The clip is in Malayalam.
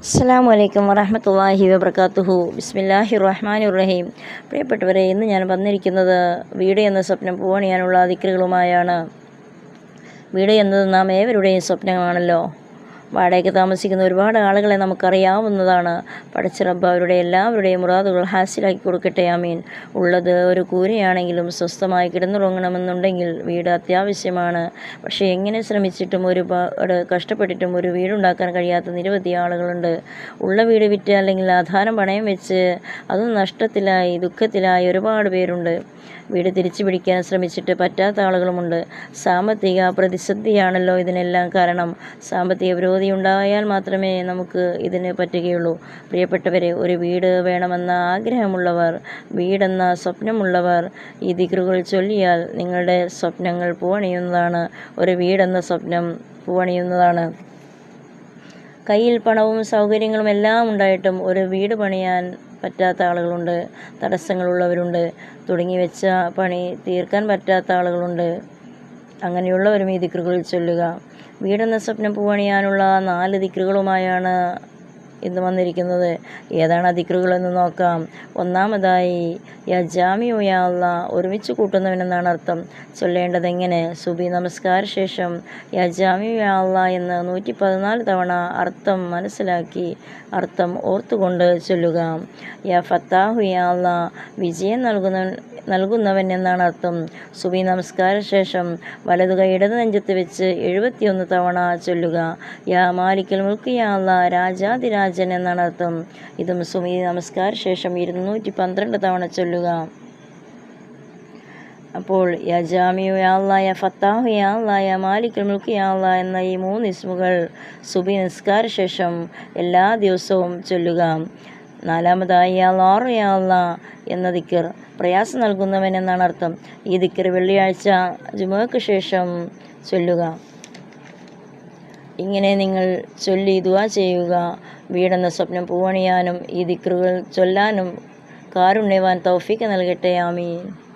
അസ്സാം വലൈക്കും വറഹമത്തല്ലാഹി വബർക്കാത്തുഹു ബിസ്മില്ലാഹി റഹ്മാൻ റഹീം പ്രിയപ്പെട്ടവരെ ഇന്ന് ഞാൻ വന്നിരിക്കുന്നത് വീട് എന്ന സ്വപ്നം പൂവണിയാനുള്ള ദിക്കറുകളുമായാണ് വീട് എന്നത് നാം ഏവരുടെയും സ്വപ്നമാണല്ലോ? വാടകയ്ക്ക് താമസിക്കുന്ന ഒരുപാട് ആളുകളെ നമുക്കറിയാവുന്നതാണ്. പടച്ചിറബ് അവരുടെ എല്ലാവരുടെയും മുറാദുകൾ ഹാസിലാക്കി കൊടുക്കട്ടെ ആമീൻ. ഉള്ളത് ഒരു കൂരയാണെങ്കിലും സ്വസ്ഥമായി കിടന്നുറങ്ങണമെന്നുണ്ടെങ്കിൽ വീട് അത്യാവശ്യമാണ്. പക്ഷേ എങ്ങനെ ശ്രമിച്ചിട്ടും ഒരുപാട് കഷ്ടപ്പെട്ടിട്ടും ഒരു വീടുണ്ടാക്കാൻ കഴിയാത്ത നിരവധി ആളുകളുണ്ട്. ഉള്ള വീട് വിറ്റ് അല്ലെങ്കിൽ ആധാരം പണയം വെച്ച് അത് നഷ്ടത്തിലായി ദുഃഖത്തിലായി ഒരുപാട് പേരുണ്ട്. വീട് തിരിച്ചു പിടിക്കാൻ ശ്രമിച്ചിട്ട് പറ്റാത്ത ആളുകളുമുണ്ട്. സാമ്പത്തിക പ്രതിസന്ധിയാണല്ലോ ഇതിനെല്ലാം കാരണം. സാമ്പത്തിക വിരോധി ഉണ്ടായാൽ മാത്രമേ നമുക്ക് ഇതിന് പറ്റുകയുള്ളൂ. പ്രിയപ്പെട്ടവരെ ഒരു വീട് വേണമെന്ന ആഗ്രഹമുള്ളവർ വീടെന്ന സ്വപ്നമുള്ളവർ ഈ ദിക്റുകൾ ചൊല്ലിയാൽ നിങ്ങളുടെ സ്വപ്നങ്ങൾ പൂവണിയുന്നതാണ്. ഒരു വീടെന്ന സ്വപ്നം പൂവണിയുന്നതാണ്. കയ്യിൽ പണവും സൗകര്യങ്ങളും എല്ലാം ഉണ്ടായിട്ടും ഒരു വീട് പണിയാൻ പറ്റാത്ത ആളുകളുണ്ട് തടസ്സങ്ങളുള്ളവരുണ്ട്. തുടങ്ങി വെച്ച പണി തീർക്കാൻ പറ്റാത്ത ആളുകളുണ്ട്. അങ്ങനെയുള്ളവരും ഈ ദിക്റുകൾ ചൊല്ലുക. വീടെന്ന സ്വപ്നം പൂവണിയാനുള്ള നാല് ദിക്റുകളുമായാണ് ഇന്ന് വന്നിരിക്കുന്നത്. ഏതാണ് ആ ദിക്റുകളെന്ന് നോക്കാം. ഒന്നാമതായി യാ ജാമിയോ ഒരുമിച്ച് കൂട്ടുന്നവനെന്നാണ് അർത്ഥം. ചൊല്ലേണ്ടത് എങ്ങനെ സുബി നമസ്കാര ശേഷം യാ ജാമിയോ എന്ന് നൂറ്റി പതിനാല് തവണ അർത്ഥം മനസ്സിലാക്കി അർത്ഥം ഓർത്തുകൊണ്ട് ചൊല്ലുക. യ ഫത്താഹു വിജയം നൽകുന്നവൻ നൽകുന്നവൻ എന്നാണ് അർത്ഥം സുബി നമസ്കാര ശേഷം വലതുക ഇടത് നെഞ്ചത്ത് വെച്ച് എഴുപത്തിയൊന്ന് തവണ ചൊല്ലുക. യാ മാലിക്കൽ മുൽക്ക് യാ രാജാതിരാജൻ എന്നാണ് അർത്ഥം ഇതും സുബി നമസ്കാര ശേഷം ഇരുന്നൂറ്റി പന്ത്രണ്ട് തവണ ചൊല്ലുക. അപ്പോൾ യാ ജാമിയു യാ ഫത്താഹു യാ അല്ലാ യാ മാലിക്കൽ മുൽക്ക് എന്ന ഈ മൂന്ന് ഇസ്മുകൾ സുബി നിസ്കാര ശേഷം എല്ലാ ദിവസവും ചൊല്ലുക. നാലാമതായി യാ ലാറു യാ അല്ലാ എന്ന ദിക്കർ പ്രയാസം നൽകുന്നവൻ എന്നാണ് അർത്ഥം. ഈ ദിക്കർ വെള്ളിയാഴ്ച ജുമക്ക് ശേഷം ചൊല്ലുക. ഇങ്ങനെ നിങ്ങൾ ചൊല്ലി ദുവാ ചെയ്യുക. വീടെന്ന സ്വപ്നം പൂവണിയാനും ഈ ദിക്കറുകൾ ചൊല്ലാനും കാരുണ്യവാൻ തൗഫീക്ക് നൽകട്ടെ. ആമീൻ.